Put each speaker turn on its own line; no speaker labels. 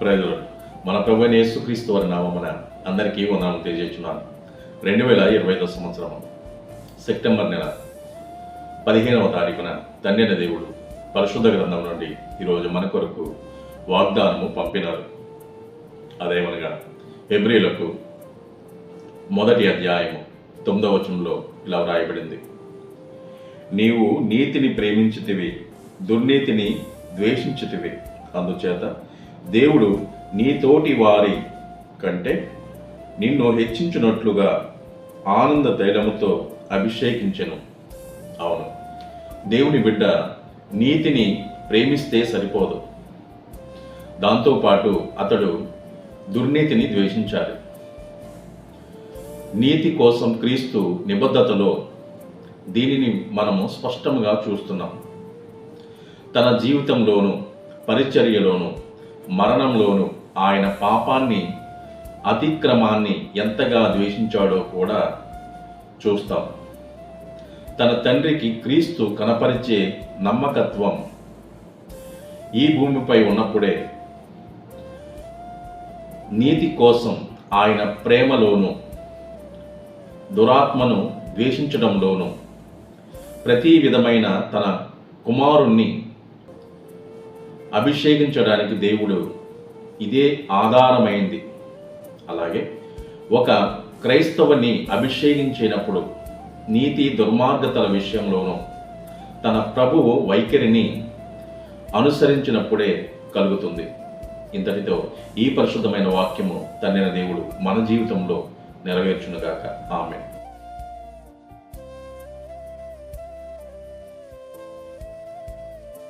ప్రజలు మన ప్రభు యేసుక్రీస్తు వారి నామమున అందరికీ వందనాలు తెలియజేస్తున్నాను. రెండు వేల ఇరవై ఐదో సంవత్సరం సెప్టెంబర్ నెల పదిహేనవ తారీఖున ధన్యన దేవుడు పరిశుద్ధ గ్రంథం నుండి ఈరోజు మన కొరకు వాగ్దానము పంపినారు. అదేమనగా ఎబ్రిలకు మొదటి అధ్యాయము తొమ్మిదవ వచనంలో ఇలా వ్రాయబడింది. నీవు నీతిని ప్రేమించితివి దుర్నీతిని ద్వేషించితివి. అందుచేత దేవుడు నీతోటి వారి కంటే నిన్ను హెచ్చించినట్లుగా ఆనంద తైలముతో అభిషేకించెను. అవును. దేవుని బిడ్డ నీతిని ప్రేమిస్తే సరిపోదు. దాంతోపాటు అతడు దుర్నీతిని ద్వేషించాలి. నీతి కోసం క్రీస్తు నిబద్ధతలో దీనిని మనము స్పష్టంగా చూస్తున్నాం. తన జీవితంలోను పరిచర్యలోనూ మరణంలోనూ ఆయన పాపాన్ని అతిక్రమాన్ని ఎంతగా ద్వేషించాడో కూడా చూస్తాం. తన తండ్రికి క్రీస్తు కనపరిచే నమ్మకత్వం ఈ భూమిపై ఉన్నప్పుడే నీతి కోసం ఆయన ప్రేమలోను దురాత్మను ద్వేషించడంలోను ప్రతి విధమైన తన కుమారుణ్ణి అభిషేకించడానికి దేవుడు ఇదే ఆధారమైంది. అలాగే ఒక క్రైస్తవుని అభిషేకించినప్పుడు నీతి దుర్మార్గతల విషయంలోనూ తన ప్రభువు వైఖరిని అనుసరించినప్పుడే కలుగుతుంది. ఇంతటితో ఈ పరిశుద్ధమైన వాక్యము తన్నిన దేవుడు మన జీవితంలో నెరవేర్చునుగాక. ఆమె